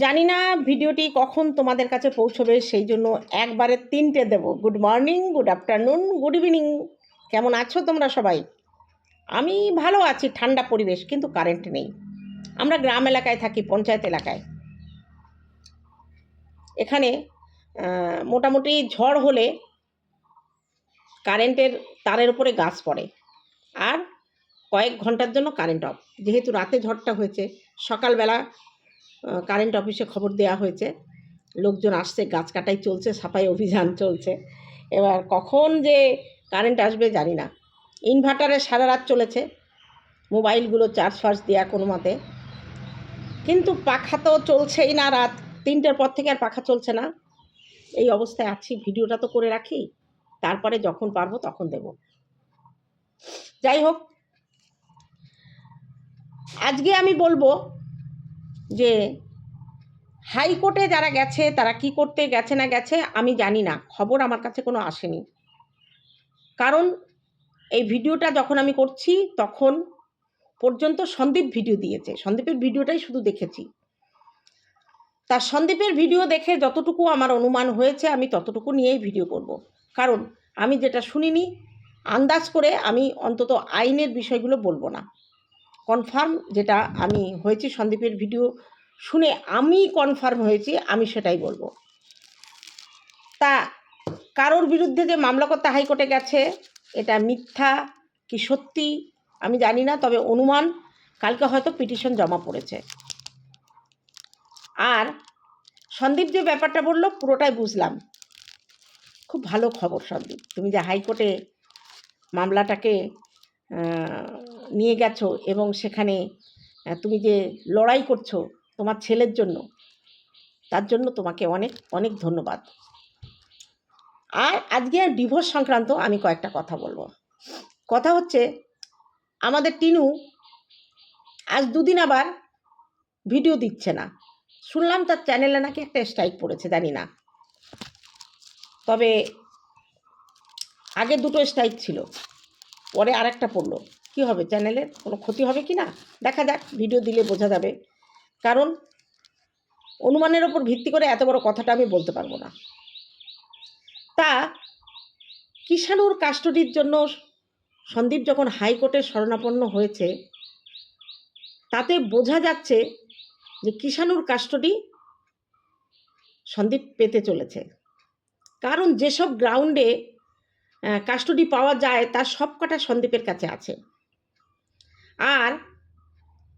জানি না ভিডিওটি কখন তোমাদের কাছে পৌঁছবে সেই জন্য একবারে তিনটে দেব। Good morning good afternoon good evening কেমন আছো তোমরা সবাই? আমি ভালো আছি, ঠান্ডা পরিবেশ, কিন্তু কারেন্ট নেই। আমরা গ্রাম এলাকায় থাকি, পঞ্চায়েত এলাকায়। এখানে মোটামুটি ঝড় হলে কারেন্টের তারের উপরে গাছ পড়ে। আর কয়েক ঘণ্টার জন্য কারেন্ট অফ যেহেতু রাতে ঝড়টা হয়েছে, সকালবেলা কারেন্ট অফিসে খবর দেওয়া হয়েছে। লোকজন আসছে, গাছ কাটাই চলছে, সাফাই অভিযান চলছে। এবার কখন যে কারেন্ট আসবে জানি না। ইনভার্টারে সারা রাত চলেছে। মোবাইলগুলো চার্জ ফার্জ দেওয়া কোনো মতে। কিন্তু পাখা তো চলছেই না রাত তিনটের পর থেকে আর পাখা চলছে না। এই অবস্থায় আছি, ভিডিওটা তো করে রাখি। তারপরে যখন পারব তখন দেব। যাই হোক, আজকে আমি বলব যে হাইকোর্টে যারা গেছে, তারা কি করতে গেছে না গেছে, আমি জানি না। খবর আমার কাছে কোনো আসেনি। কারণ এই ভিডিওটা যখন আমি করছি, তখন পর্যন্ত সন্দীপ ভিডিও দিয়েছে। সন্দীপের ভিডিওটাই শুধু দেখেছি। তা সন্দীপের ভিডিও দেখে যতটুকু আমার অনুমান হয়েছে, আমি ততটুকু নিয়েই ভিডিও করব। কারণ আমি যেটা শুনিনি, আন্দাজ করে আমি অন্তত আইনের বিষয়গুলো বলব না। কনফার্ম যেটা আমি হয়েছি সন্দীপের ভিডিও শুনে আমি কনফার্ম হয়েছি, আমি সেটাই বলব। তা কারোর বিরুদ্ধে যে মামলা করতে হাইকোর্টে গেছে, এটা মিথ্যা কি সত্যি আমি জানি না, তবে অনুমান কালকে হয়তো পিটিশন জমা পড়েছে। আর সন্দীপ যে ব্যাপারটা বলল, পুরোটাই বুঝলাম। খুব ভালো খবর সন্দীপ। তুমি যে হাইকোর্টে মামলাটাকে নিয়ে গেছো এবং সেখানে তুমি যে লড়াই করছ তোমার ছেলের জন্য, তার জন্য তোমাকে অনেক অনেক ধন্যবাদ। আর আজকে আর ডিভোর্স সংক্রান্ত আমি কয়েকটা কথা বলব। কথা হচ্ছে, আমাদের টিনু আজ দুদিন আবার ভিডিও দিচ্ছে না। শুনলাম তার চ্যানেলে নাকি একটা স্ট্রাইক পড়েছে, জানি না। তবে, আগে দুটো স্ট্রাইক ছিল, পরে আর একটা পড়ল। কী হবে চ্যানেলের কোনো ক্ষতি হবে কি না? দেখা যাক ভিডিও দিলে বোঝা যাবে। কারণ অনুমানের ওপর ভিত্তি করে এত বড় কথাটা আমি বলতে পারব না। তা কিষাণুর কাস্টডির জন্য সন্দীপ যখন হাইকোর্টে শরণাপন্ন হয়েছে, তাতে বোঝা যাচ্ছে যে কিষাণুর কাস্টডি সন্দীপ পেতে চলেছে। কারণ যেসব গ্রাউন্ডে কাস্টডি পাওয়া যায়, তার সবকটা সন্দীপের কাছে আছে। আর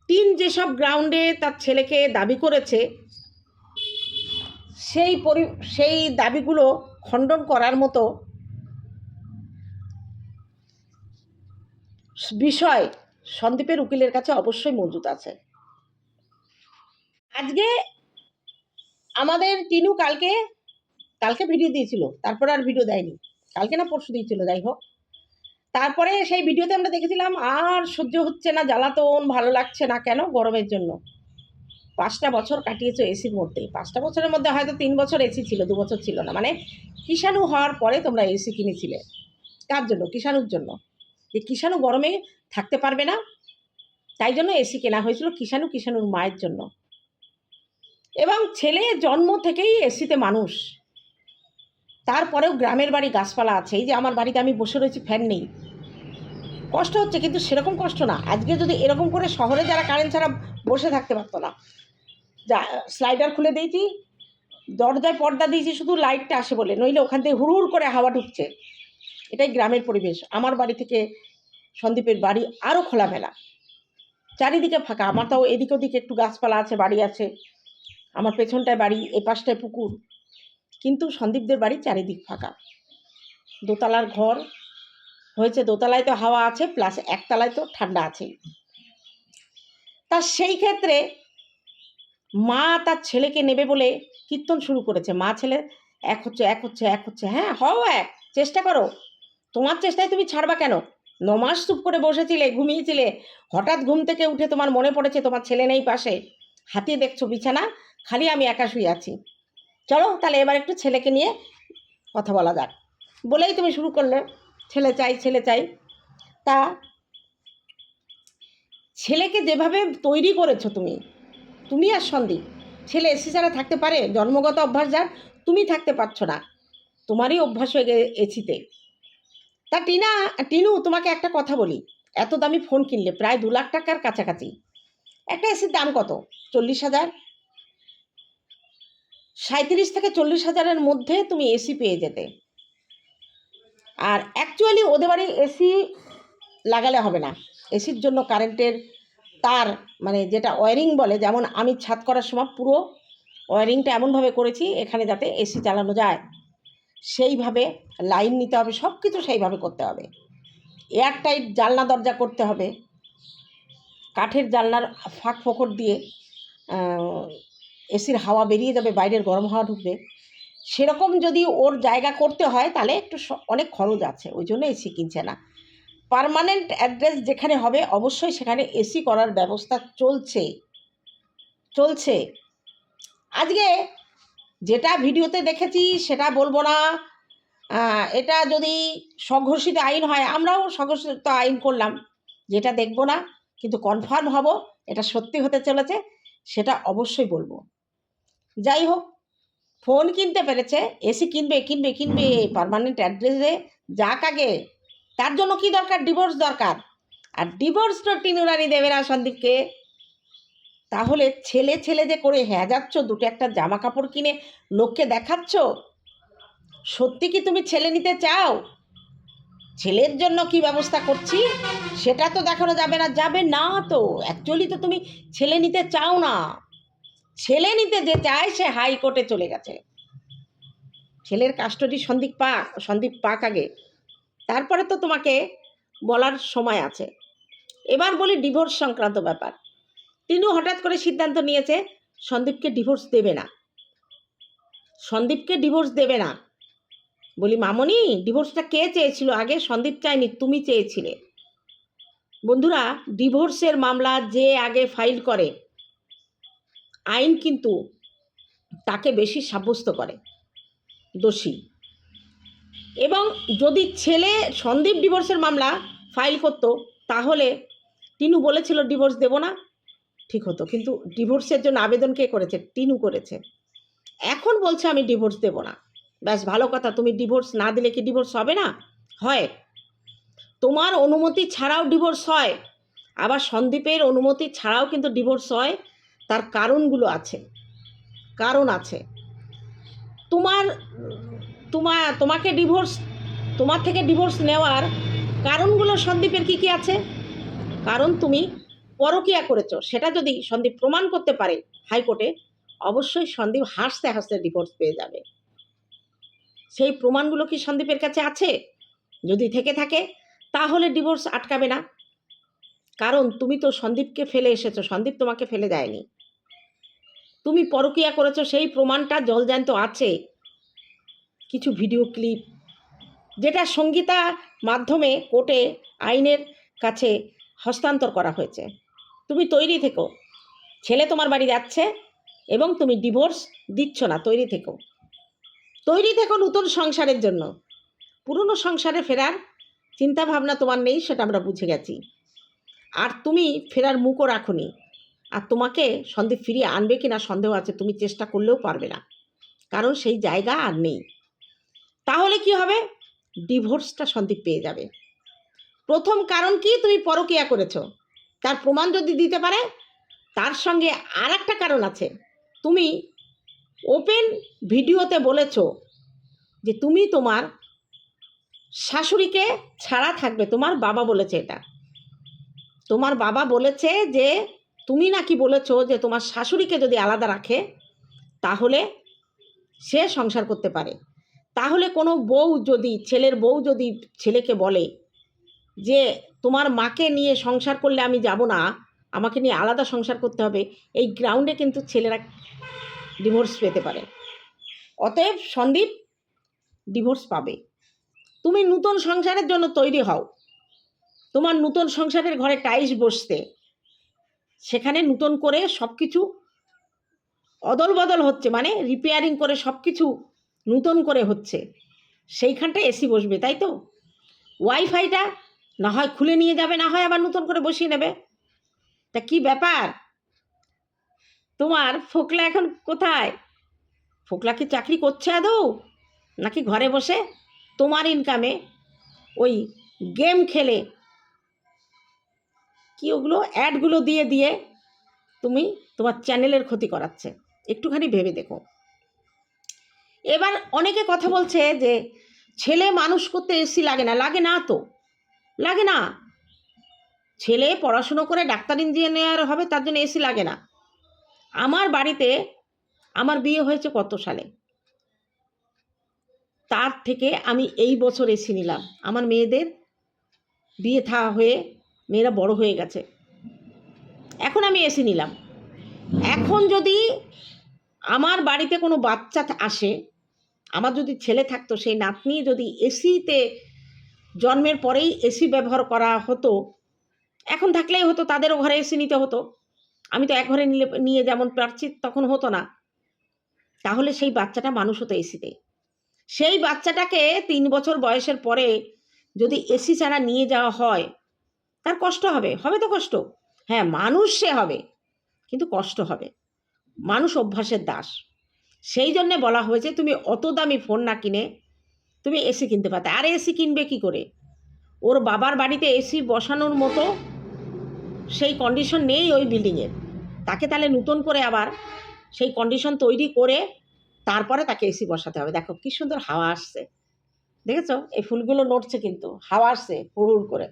তিন যেসব গ্রাউন্ডে তার ছেলেকে দাবি করেছে, সেই পরি, সেই দাবিগুলো খণ্ডন করার মতো বিষয় সন্দীপের উকিলের কাছে অবশ্যই মজুদ আছে। আজকে আমাদের টিনু কালকে কালকে ভিডিও দিয়েছিল, তারপরে আর ভিডিও দেয়নি। কালকে না পরশু দিয়েছিল, যাই হোক। তারপরে সেই ভিডিওতে আমরা দেখেছিলাম, আর সহ্য হচ্ছে না, জ্বালাতন, ভালো লাগছে না কেন গরমের জন্য? পাঁচটা বছর কাটিয়েছো এসির মধ্যে। পাঁচটা বছরের মধ্যে হয়তো তিন বছর এসি ছিল, দু বছর ছিল না। মানে কিষাণু হওয়ার পরে তোমরা এসি কিনেছিলে। কার জন্য? কিষাণুর জন্য। যে কিষাণু গরমে থাকতে পারবে না, তাই জন্য এসি কেনা হয়েছিল কিষাণু কিষাণুর মায়ের জন্য। এবং ছেলে জন্ম থেকেই এসিতে মানুষ। তারপরেও গ্রামের বাড়ি গাছপালা আছে। এই যে আমার বাড়িতে আমি বসে রয়েছি ফ্যান নেই। কষ্ট হচ্ছে, কিন্তু সেরকম কষ্ট না। আজকে যদি এরকম করে শহরে যারা কারেন্ট ছাড়া বসে থাকতে পারতো না। যা স্লাইডার খুলে দিয়েছি, দরজায় পর্দা দিয়েছি, শুধু লাইটটা আসে বলে। নইলে ওখান থেকে হুড় করে হাওয়া ঢুকছে। এটাই গ্রামের পরিবেশ। আমার বাড়ি থেকে সন্দীপের বাড়ি আরও খোলামেলা। চারিদিকে ফাঁকা। আমার তাও এদিক ওদিকে একটু গাছপালা আছে, বাড়ি আছে। আমার পেছনটায় বাড়ি এ পাশটায় পুকুর। কিন্তু সন্দীপদের বাড়ি চারিদিক ফাঁকা। দোতলার ঘর হয়েছে, দোতলায় তো হাওয়া আছে প্লাস একতলায় তো ঠান্ডা আছেই। তা সেই ক্ষেত্রে মা তার ছেলেকে নেবে বলে কীর্তন শুরু করেছে। মা ছেলে, এক হচ্ছে এক হচ্ছে এক হচ্ছে হ্যাঁ হও এক, চেষ্টা করো। তোমার চেষ্টায় তুমি ছাড়বা কেন? নমাস চুপ করে বসেছিলে, ঘুমিয়েছিলে। হঠাৎ ঘুম থেকে উঠে তোমার মনে পড়েছে তোমার ছেলে নেই পাশে। হাতিয়ে দেখছ বিছানা, খালি আমি একা শুয়ে আছি। চলো তাহলে এবার একটু ছেলেকে নিয়ে কথা বলা যাক। বলেই তুমি শুরু করলে। ছেলে চাই ছেলে চাই। তা ছেলেকে যেভাবে তৈরি করেছ তুমি তুমি আর সন্দীপ, ছেলে এসি ছাড়া থাকতে পারে? জন্মগত অভ্যাস যার, তুমি থাকতে পারছ না। তোমারই অভ্যাস হয়ে গে এসিতে। তা টিনা, টিনু, তোমাকে একটা কথা বলি। এত দামি ফোন কিনলে প্রায় দু লাখ টাকার কাছাকাছি। একটা এসির দাম কত? চল্লিশ হাজার? সাঁত্রিশ থেকে চল্লিশ হাজারের মধ্যে তুমি এসি পেয়ে যেতে। আর অ্যাকচুয়ালি ওদের বাড়ি এসি লাগালে হবে না। এসির জন্য কারেন্টের তার মানে যেটা ওয়ারিং বলে, যেমন আমি ছাদ করার সময় পুরো ওয়ারিংটা এমনভাবে করেছি, এখানে যাতে এসি চালানো যায়। সেইভাবে লাইন নিতে হবে সব কিছু সেইভাবে করতে হবে। এয়ার টাইট জানলা দরজা করতে হবে। কাঠের জানলার ফাঁক ফোকর দিয়ে এসির হাওয়া বেরিয়ে যাবে, বাইরের গরম হাওয়া ঢুকবে। সেরকম যদি ওর জায়গা করতে হয়, তাহলে একটু অনেক খরচ আছে, ওই জন্য এসি কিনছে না। পার্মানেন্ট অ্যাড্রেস যেখানে হবে, অবশ্যই সেখানে এসি করার ব্যবস্থা চলছে। চলছে। আজকে যেটা ভিডিওতে দেখেছি, সেটা বলব না। এটা যদি স্বঘোষিত আইন হয়, আমরাও স্বঘোষিত আইন করলাম, যেটা দেখব না, কিন্তু কনফার্ম হব, এটা সত্যি হতে চলেছে, সেটা অবশ্যই বলব। যাই হোক ফোন কিনতে পেরেছে এসি কিনবে কিনবে কিনবে পার্মানেন্ট অ্যাড্রেসে যাক আগে। তার জন্য কি দরকার? ডিভোর্স দরকার। আর ডিভোর্স তো টিনুরানি দেবে না সন্দীপকে। তাহলে ছেলে ছেলে যে করে হ্যাঁ যাচ্ছ দুটো একটা জামা কাপড় কিনে লোককে দেখাচ্ছ? সত্যি কি তুমি ছেলে নিতে চাও? ছেলের জন্য কি ব্যবস্থা করছি? সেটা তো দেখানো যাবে না যাবে না তো। অ্যাকচুয়ালি তো তুমি ছেলে নিতে চাও না। ছেলে নিতে যে চায়, সে হাইকোর্টে চলে গেছে। ছেলের কাস্টডি সন্দীপ পাক সন্দীপ পাক আগে। তারপরে তো তোমাকে বলার সময় আছে। এবার বলি ডিভোর্স সংক্রান্ত ব্যাপার। তিনিও হঠাৎ করে সিদ্ধান্ত নিয়েছে, সন্দীপকে ডিভোর্স দেবে না। সন্দীপকে ডিভোর্স দেবে না। বলি, মামনি ডিভোর্সটা কে চেয়েছিল? আগে সন্দীপ চায়নি, তুমি চেয়েছিলে। বন্ধুরা ডিভোর্সের মামলা যে আগে ফাইল করে আইন কিন্তু তাকে বেশি সাব্যস্ত করে, দোষী। এবং যদি ছেলে সন্দীপ ডিভোর্সের মামলা ফাইল করতো, তাহলে টিনু বলেছিল ডিভোর্স দেব না। ঠিক হতো। কিন্তু ডিভোর্সের জন্য আবেদন কে করেছে? টিনু করেছে। এখন বলছে, আমি ডিভোর্স দেব না। ব্যাস, ভালো কথা। তুমি ডিভোর্স না দিলে কি ডিভোর্স হবে না? হয়। তোমার অনুমতি ছাড়াও ডিভোর্স হয়। আবার সন্দীপের অনুমতি ছাড়াও কিন্তু ডিভোর্স হয়। তার কারণগুলো আছে। কারণ আছে। তোমার তোমার তোমাকে ডিভোর্স তোমার থেকে ডিভোর্স নেওয়ার কারণগুলো সন্দীপের কি কি আছে? কারণ তুমি পরকিয়া করেছ, সেটা যদি সন্দীপ প্রমাণ করতে পারে হাইকোর্টে, অবশ্যই সন্দীপ হাসতে হাসতে ডিভোর্স পেয়ে যাবে। সেই প্রমাণগুলো কি সন্দীপের কাছে আছে? যদি থেকে থাকে, তাহলে ডিভোর্স আটকাবে না। কারণ তুমি তো সন্দীপকে ফেলে এসেছ, সন্দীপ তোমাকে ফেলে দেয়নি। তুমি পরকিয়া করেছ, সেই প্রমাণটা জলজ্যান্ত আছে। কিছু ভিডিও ক্লিপ। যেটা সঙ্গীতা মাধ্যমে কোর্টে আইনের কাছে হস্তান্তর করা হয়েছে। তুমি তৈরি থেকো। ছেলে তোমার বাড়ি যাচ্ছে এবং তুমি ডিভোর্স দিচ্ছ না, তৈরি থেকো। তৈরি থেকো নতুন সংসারের জন্য। পুরনো সংসারে ফেরার চিন্তা ভাবনা তোমার নেই, সেটা আমরা বুঝে গেছি। আর তুমি ফেরার মুখও রাখুনি। আর তোমাকে সন্দীপ ফিরিয়ে আনবে কি না সন্দেহ আছে, তুমি চেষ্টা করলেও পারবে না। কারণ সেই জায়গা আর নেই। তাহলে কি হবে? ডিভোর্সটা সন্দীপ পেয়ে যাবে। প্রথম কারণ কি তুমি পরকিয়া করেছ? তার প্রমাণ যদি দিতে পারে, তার সঙ্গে আর একটা কারণ আছে। তুমি ওপেন ভিডিওতে বলেছ যে তুমি তোমার শাশুড়িকে ছাড়া থাকবে, তোমার বাবা বলেছে এটা। তোমার বাবা বলেছে যে তুমি নাকি বলেছ যে তোমার শাশুড়িকে যদি আলাদা রাখে, তাহলে সে সংসার করতে পারে। তাহলে কোনো বউ যদি, ছেলের বউ যদি ছেলেকে বলে যে, তোমার মাকে নিয়ে সংসার করলে আমি যাব না, আমাকে নিয়ে আলাদা সংসার করতে হবে, এই গ্রাউন্ডে কিন্তু ছেলেরা ডিভোর্স পেতে পারে। অতএব সন্দীপ ডিভোর্স পাবে। তুমি নূতন সংসারের জন্য তৈরি হও। তোমার নূতন সংসারের ঘরে টাইলস বসতে। সেখানে নূতন করে সব কিছু অদল বদল হচ্ছে মানে রিপেয়ারিং করে সব কিছু নূতন করে হচ্ছে। সেইখানটা এসি বসবে, তাই তো? ওয়াইফাইটা না হয় খুলে নিয়ে যাবে, না হয় আবার নতুন করে বসিয়ে নেবে। তা কি ব্যাপার? তোমার ফোকলা এখন কোথায়? ফোকলা কি চাকরি করছে আদৌ? নাকি ঘরে বসে? তোমার ইনকামে ওই গেম খেলে কি ওগুলো অ্যাডগুলো দিয়ে দিয়ে তুমি তোমার চ্যানেলের ক্ষতি করাচ্ছে। একটুখানি ভেবে দেখো। এবার অনেকে কথা বলছে যে, ছেলে মানুষ করতে এসি লাগে না লাগে না তো। লাগে না। ছেলে পড়াশুনো করে ডাক্তার ইঞ্জিনিয়ার হবে, তার জন্য এসি লাগে না। আমার বাড়িতে আমার বিয়ে হয়েছে কত সালে? তার থেকে আমি এই বছর এসি নিলাম। আমার মেয়েদের বিয়ে থা হয়ে মেয়েরা বড় হয়ে গেছে। এখন আমি এসি নিলাম। এখন যদি আমার বাড়িতে কোনো বাচ্চা আসে, আমার যদি ছেলে থাকতো, সেই নাতনি যদি এসিতে জন্মের পরেই এসি ব্যবহার করা হতো, এখন থাকলেই হতো, তাদেরও ঘরে এসি নিতে হতো। আমি তো এক ঘরে নিলে নিয়ে যেমন পারছি, তখন হতো না। তাহলে সেই বাচ্চাটা মানুষ হতো এসিতে। সেই বাচ্চাটাকে তিন বছর বয়সের পরে যদি এসি ছাড়া নিয়ে যাওয়া হয় তার কষ্ট হবে হবে তো কষ্ট। হ্যাঁ মানুষ সে হবে, কিন্তু কষ্ট হবে। মানুষ অভ্যাসের দাস। সেই জন্যে বলা হয়েছে, তুমি অত দামি ফোন না কিনে তুমি এসি কিনতে পারতে। আর এসি কিনবে কি করে? ওর বাবার বাড়িতে এসি বসানোর মতো সেই কন্ডিশন নেই ওই বিল্ডিংয়ের তাকে তাহলে নতুন করে আবার সেই কন্ডিশন তৈরি করে তারপরে তাকে এসি বসাতে হবে। দেখো, কি সুন্দর হাওয়া আসছে। দেখেছ? এই ফুলগুলো নড়ছে কিন্তু, হাওয়া আসছে হুড় করে।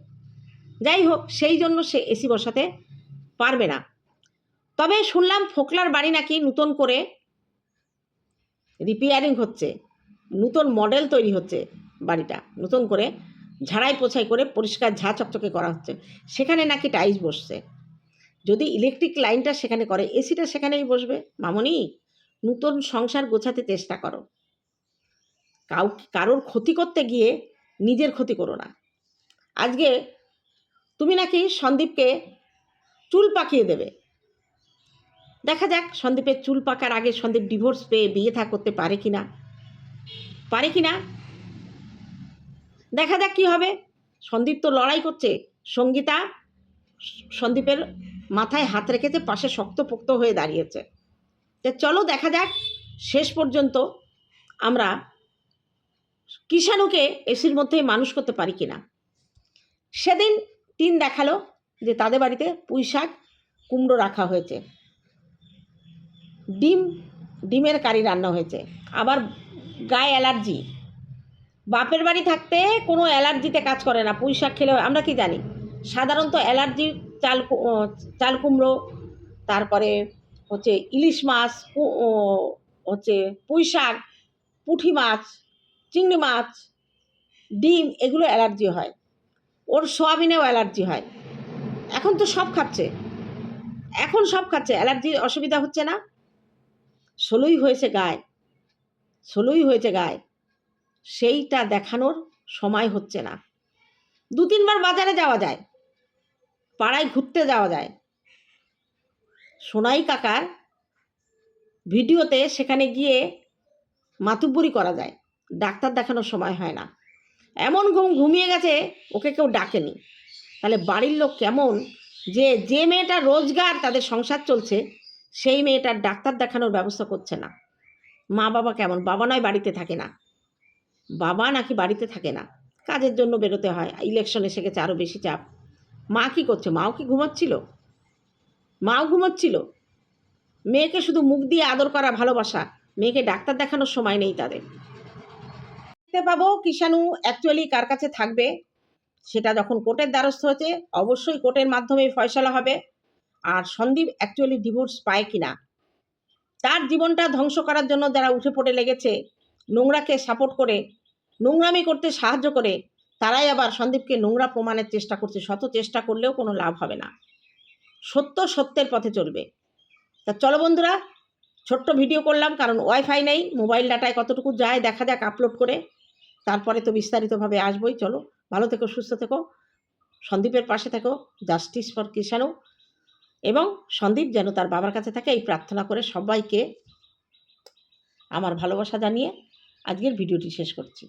যাই হোক সেই জন্য সে এসি বসাতে পারবে না। তবে শুনলাম ফোকলার বাড়ি নাকি নতুন করে রিপেয়ারিং হচ্ছে। নতুন মডেল তৈরি হচ্ছে বাড়িটা। নতুন করে ঝাড়াই পোছাই করে পরিষ্কার ঝা চকচকে করা হচ্ছে। সেখানে নাকি টাইলস বসছে। যদি ইলেকট্রিক লাইনটা সেখানে করে এসিটা সেখানেই বসবে। মামনি, নতুন সংসার গোছাতে চেষ্টা করো। কাউ, কারোর ক্ষতি করতে গিয়ে নিজের ক্ষতি করো না। আজকে তুমি নাকি সন্দীপকে চুল পাকিয়ে দেবে। দেখা যাক সন্দীপের চুল পাকার আগে সন্দীপ ডিভোর্স পেয়ে বিয়ে থা করতে পারে কি না পারে কি না দেখা যাক কি হবে। সন্দীপ তো লড়াই করছে। সঙ্গীতা সন্দীপের মাথায় হাত রেখেছে, পাশে শক্তপোক্ত হয়ে দাঁড়িয়েছে। তা চলো দেখা যাক শেষ পর্যন্ত আমরা কিষাণুকে এসির মধ্যে মানুষ করতে পারি কিনা। সেদিন টিন দেখাল যে তাদের বাড়িতে পুঁই শাক কুমড়ো রাখা হয়েছে। ডিম, ডিমের কারি রান্না হয়েছে। আবার গায়ে অ্যালার্জি। বাপের বাড়ি থাকতে কোনো অ্যালার্জিতে কাজ করে না, পুঁই শাক খেলে আমরা কি জানি? সাধারণত অ্যালার্জি, চাল চাল কুমড়ো, তারপরে হচ্ছে ইলিশ মাছ হচ্ছে পুঁই শাক পুঁটি মাছ, চিংড়ি মাছ, ডিম, এগুলো অ্যালার্জি হয়। ওর সোয়াবিনেও অ্যালার্জি হয়। এখন তো সব খাচ্ছে। এখন সব খাচ্ছে। অ্যালার্জির অসুবিধা হচ্ছে না। ষোলোই হয়েছে গায়ে। ষোলোই হয়েছে গায়ে। সেইটা দেখানোর সময় হচ্ছে না। দু তিনবার বাজারে যাওয়া যায়। পাড়ায় ঘুরতে যাওয়া যায়। সোনাই কাকার ভিডিওতে সেখানে গিয়ে মাতুব্বরি করা যায়। ডাক্তার দেখানোর সময় হয় না। এমন ঘুম ঘুমিয়ে গেছে, ওকে কেউ ডাকেনি। তাহলে বাড়ির লোক কেমন? যে যে মেয়েটা রোজগার তাদের সংসার চলছে, সেই মেয়েটার ডাক্তার দেখানোর ব্যবস্থা করছে না। মা বাবা কেমন? বাবা নয়, বাড়িতে থাকে না। বাবা নাকি বাড়িতে থাকে না। কাজের জন্য বেরোতে হয়, ইলেকশন এসে গেছে আরও বেশি চাপ। মা কি করছে? মাও কি ঘুমাচ্ছিল? মাও ঘুমাচ্ছিল। মেয়েকে শুধু মুখ দিয়ে আদর করা, ভালোবাসা। মেয়েকে ডাক্তার দেখানোর সময় নেই তাদের। দেখতে পাবো কিষাণু অ্যাকচুয়ালি কার কাছে থাকবে। সেটা যখন কোর্টের দ্বারস্থ হয়েছে অবশ্যই কোর্টের মাধ্যমে ফয়সলা হবে। আর সন্দীপ অ্যাকচুয়ালি ডিভোর্স পায় কিনা? তার জীবনটা ধ্বংস করার জন্য যারা উঠে পড়ে লেগেছে, নোংরাকে সাপোর্ট করে, নোংরামি করতে সাহায্য করে, তারাই আবার সন্দীপকে নোংরা প্রমাণের চেষ্টা করছে। শত চেষ্টা করলেও কোনো লাভ হবে না। সত্য সত্যের পথে চলবে। তা চলো বন্ধুরা, ছোট্ট ভিডিও করলাম, কারণ ওয়াইফাই নেই মোবাইল ডাটায় কতটুকু যায় দেখা যাক আপলোড করে। তারপরে তো বিস্তারিতভাবে আসবই, চলো। ভালো থেকো, সুস্থ থেকো। সন্দীপের পাশে থেকো। জাস্টিস ফর কিষাণু এবং সন্দীপ যেন তার বাবার কাছে থাকে, এই প্রার্থনা করে সবাইকে আমার ভালোবাসা জানিয়ে আজকের ভিডিওটি শেষ করছি।